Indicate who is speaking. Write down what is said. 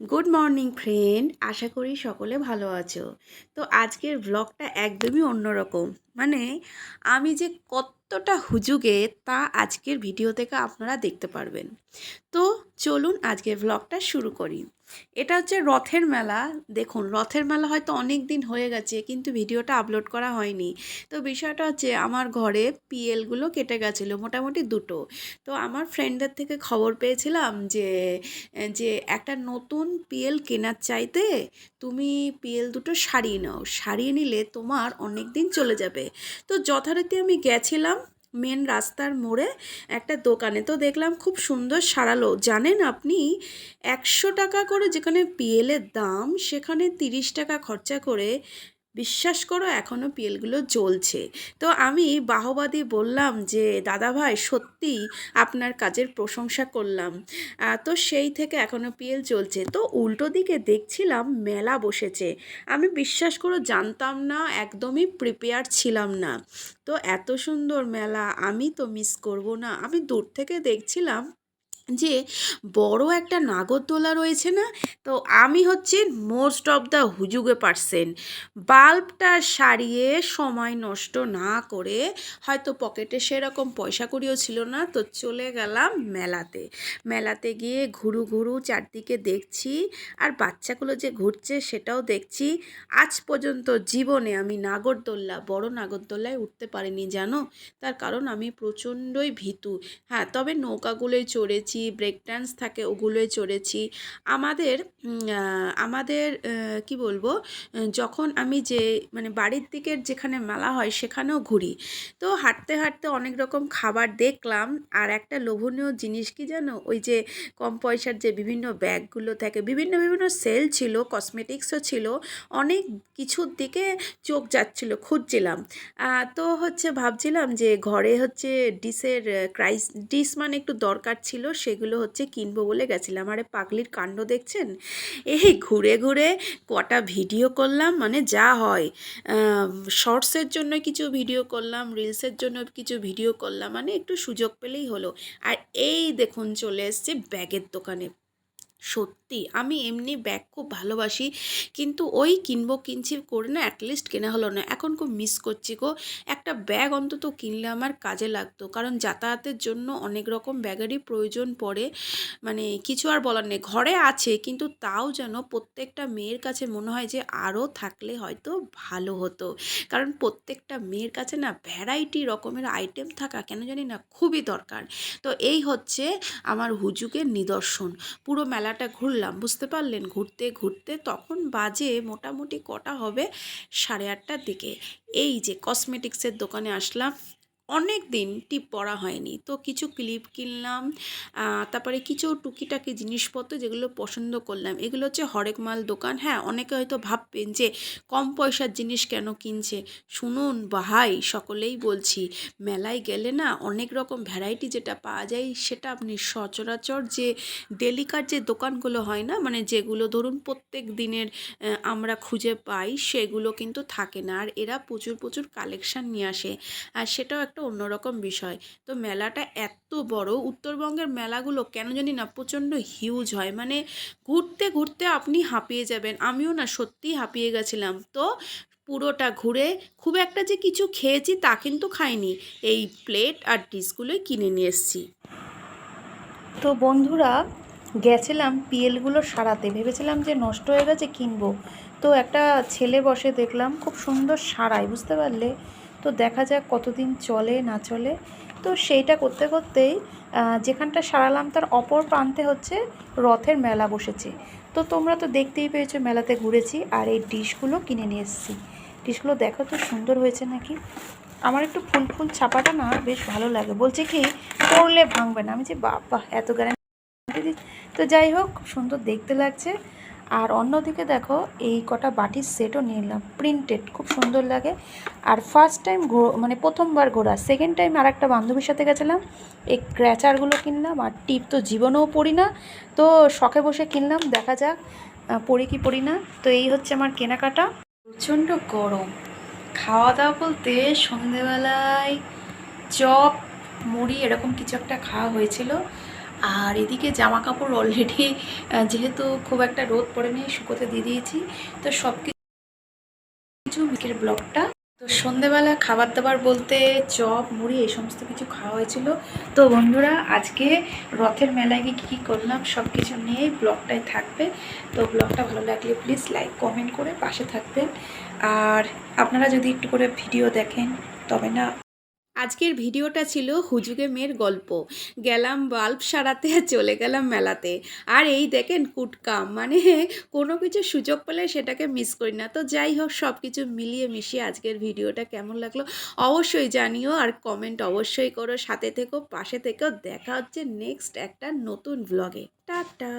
Speaker 1: Good morning friend আশা করি সকলে ভালো আছো। তো আজকের ব্লগটা একদমই অন্যরকম। মানে আমি যে কতটা হুজুগে তা আজকের ভিডিও থেকে আপনারা দেখতে পারবেন। তো চলুন আজকের ব্লগটা শুরু করি। এটা হচ্ছে রথের মেলা। দেখুন, রথের মেলা হয়তো অনেক দিন হয়ে গেছে, কিন্তু ভিডিওটা আপলোড করা হয়নি। তো বিষয়টা হচ্ছে, আমার ঘরে পিএলগুলো কেটে গেছিল, মোটামুটি দুটো। তো আমার ফ্রেন্ডদের থেকে খবর পেয়েছিলাম যে যে একটা নতুন পিএল কেনার চাইতে তুমি পিএল দুটো সারিয়ে নাও। সারিয়ে নিলে তোমার অনেক দিন চলে যাবে। তো যথারীতি আমি গেছিলাম মেন রাস্তার মোড়ে একটা দোকানে। তো দেখলাম খুব সুন্দর সারালো। জানেন আপনি, একশো টাকা করে যেখানে পিএলের দাম, সেখানে তিরিশ টাকা খরচা করে বিশ্বাস করো এখনও পিএলগুলো জ্বলছে। তো আমি বাহবাদী বললাম যে, দাদা ভাই সত্যি আপনার কাজের প্রশংসা করলাম। তো সেই থেকে এখনও পিএল চলছে তো উল্টো দিকে দেখছিলাম মেলা বসেছে। আমি বিশ্বাস করো, জানতাম না, একদমই প্রিপেয়ার ছিলাম না। তো এত সুন্দর মেলা, আমি তো মিস করব না। আমি দূর থেকে দেখছিলাম যে বড় একটা নাগরদোলা রয়েছে না, তো আমি হচ্ছে মোস্ট অফ দ্য হুজুগে পারসেন বাল্বটা সারিয়ে সময় নষ্ট না করে হয়তো পকেটে সেরকম পয়সা করিও ছিল না, তো চলে গেলাম মেলাতে। মেলাতে গিয়ে ঘুরু ঘুরু চারদিকে দেখছি আর বাচ্চাগুলো যে ঘুরছে সেটাও দেখছি। আজ পর্যন্ত জীবনে আমি নাগরদোল্লা বড় নাগরদোল্লায় উঠতে পারিনি, জানো? তার কারণ আমি প্রচণ্ডই ভীতু। হ্যাঁ তবে নৌকাগুলোয় চড়েছি ব্রেক ডান্স থাকে ওগুলোয় চড়েছি। আমাদের আমাদের কি বলব যখন আমি যে মানে বাড়ির দিকের যেখানে মেলা হয় সেখানেও ঘুরি। তো হাঁটতে হাঁটতে অনেক রকম খাবার দেখলাম আর একটা লোভনীয় জিনিস কি জানো? ওই যে কম পয়সার যে বিভিন্ন ব্যাগগুলো থাকে, বিভিন্ন বিভিন্ন সেল ছিল কসমেটিক্সও ছিল, অনেক কিছুর দিকে চোখ যাচ্ছিল, খুঁজছিলাম। তো হচ্ছে ভাবছিলাম যে ঘরে হচ্ছে ডিশের ক্রাইস ডিশ মানে একটু দরকার ছিল সেগুলো হচ্ছে কিনবো বলে গেছিলাম। আরে পাগলির কাণ্ড দেখছেন? এই ঘুরে ঘুরে কটা ভিডিও করলাম মানে যা হয়। শর্টসের জন্য কিছু ভিডিও করলাম রিলসের জন্য কিছু ভিডিও করলাম মানে একটু সুযোগ পেলেই হলো। আর এই দেখুন চলে এসছে ব্যাগের দোকানে। সত্যি আমি এমনি ব্যাগ খুব ভালোবাসি। কিন্তু ওই কিনবো কিনছি করে না অ্যাটলিস্ট কেনা হলো না। এখন খুব মিস করছি গো। একটা ব্যাগ অন্তত কিনলে আমার কাজে লাগতো। কারণ যাতায়াতের জন্য অনেক রকম ব্যাগেরই প্রয়োজন পড়ে। মানে কিছু আর বলার নেই। ঘরে আছে, কিন্তু তাও যেন প্রত্যেকটা মেয়ের কাছে মনে হয় যে আরও থাকলে হয়তো ভালো হতো। কারণ প্রত্যেকটা মেয়ের কাছে না ভ্যারাইটি রকমের আইটেম থাকা কেন জানি না খুবই দরকার। তো এই হচ্ছে আমার হুজুকের নিদর্শন। পুরো মেলাটা ঘুরলাম বুঝতে পারলেন, ঘুরতে ঘুরতে তখন বাজে মোটামুটি কটা হবে? সাড়ে আটটার দিকে। এই যে কসমেটিক্সের দোকানে আসলাম। অনেক দিন টিপ পরা হয়নি। তো কিছু ক্লিপ কিনলাম তারপরে কিছু টুকিটাকি জিনিসপত্র যেগুলো পছন্দ করলাম। এগুলো হচ্ছে হরেক মাল দোকান। হ্যাঁ অনেকে হয়তো ভাববেন যে কম পয়সার জিনিস কেন কিনছে? শুনুন ভাই, সকলেই বলছি, মেলায় গেলে না অনেক রকম ভ্যারাইটি যেটা পাওয়া যায়, সেটা আপনি সচরাচর যে ডেলিকার যে দোকানগুলো হয় না মানে যেগুলো ধরুন প্রত্যেক দিনের আমরা খুঁজে পাই, সেগুলো কিন্তু থাকে না। আর এরা প্রচুর প্রচুর কালেকশান নিয়ে আসে। আর সেটাও একটা অন্যরকম বিষয়। তো মেলাটা এত বড়, উত্তরবঙ্গের মেলাগুলো কেন জানি না প্রচণ্ড হিউজ হয়। মানে ঘুরতে ঘুরতে আপনি হাঁপিয়ে যাবেন। আমিও না সত্যিই হাঁপিয়ে গেছিলাম। তো পুরোটা ঘুরে খুব একটা যে কিছু খেয়েছি তা কিন্তু খাইনি। এই প্লেট আর ডিশগুলোই কিনে নিয়ে এসেছি। তো বন্ধুরা, গেছিলাম পিএলগুলো সারাতে। ভেবেছিলাম যে নষ্ট হয়ে গেছে, কিনবো। তো একটা ছেলে বসে দেখলাম, খুব সুন্দর সারাই বুঝতে পারলে? তো দেখা যাক কতদিন চলে, না চলে। তো সেইটা করতে করতেই যেখানটা সারালাম তার অপর প্রান্তে হচ্ছে রথের মেলা বসেছে। তো তোমরা তো দেখতেই পেয়েছ মেলাতে ঘুরেছি আর এই ডিশগুলো কিনে নিয়ে এসেছি। ডিশগুলো দেখো তো সুন্দর হয়েছে নাকি। আমার একটু ফুল ফুল ছাপাটা না বেশ ভালো লাগে। বলছে কি, পড়লে ভাঙবে না। আমি যে বাবা, এত গ্যারান্টি তো যাই হোক সুন্দর দেখতে লাগছে। আর অন্যদিকে দেখো, এই কটা বাটির সেটও নিয়ে এলাম প্রিন্টেড খুব সুন্দর লাগে। আর ফার্স্ট টাইম মানে প্রথমবার ঘোরা সেকেন্ড টাইম আর একটা বান্ধবীর সাথে গেছিলাম, এই ক্র্যাচারগুলো কিনলাম, আর টিপ তো জীবনেও পড়ি না। তো শখে বসে কিনলাম, দেখা যাক পড়ি কি পড়ি না। তো এই হচ্ছে আমার কেনাকাটা। প্রচণ্ড গরম। খাওয়া দাওয়া বলতে সন্ধেবেলায় চপ, মুড়ি, এরকম কিছু একটা খাওয়া হয়েছিল। আর এদিকে জামা কাপড় অলরেডি যেহেতু খুব একটা রোদ পড়েনি শুকোতে দিয়ে দিয়েছি। তো সব কিছু মিকের ব্লগটা তো সন্ধেবেলা খাবার দাবার বলতে চপ, মুড়ি, এই সমস্ত কিছু খাওয়া হয়েছিল। তো বন্ধুরা, আজকে রথের মেলায় গিয়ে কী কী করলাম সব কিছু নিয়েই ব্লগটাই থাকবে। তো ব্লগটা ভালো লাগলে প্লিজ লাইক কমেন্ট করে পাশে থাকবেন। আর আপনারা যদি একটু করে ভিডিও দেখেন, তবে না আজকের ভিডিওটা ছিল হুজুগে মেয়ের গল্প। গেলাম বাল্ব সারাতে, চলে গেলাম মেলাতে। আর এই দেখেন কুটকাম মানে কোনো কিছু সুযোগ পেলে সেটাকে মিস করি না। তো যাই হোক সব কিছু মিলিয়ে মিশিয়ে আজকের ভিডিওটা কেমন লাগল অবশ্যই জানিও আর কমেন্ট অবশ্যই করো। সাথে থেকো, পাশে থেকেও দেখা হচ্ছে নেক্সট একটা নতুন ব্লগে টাটা!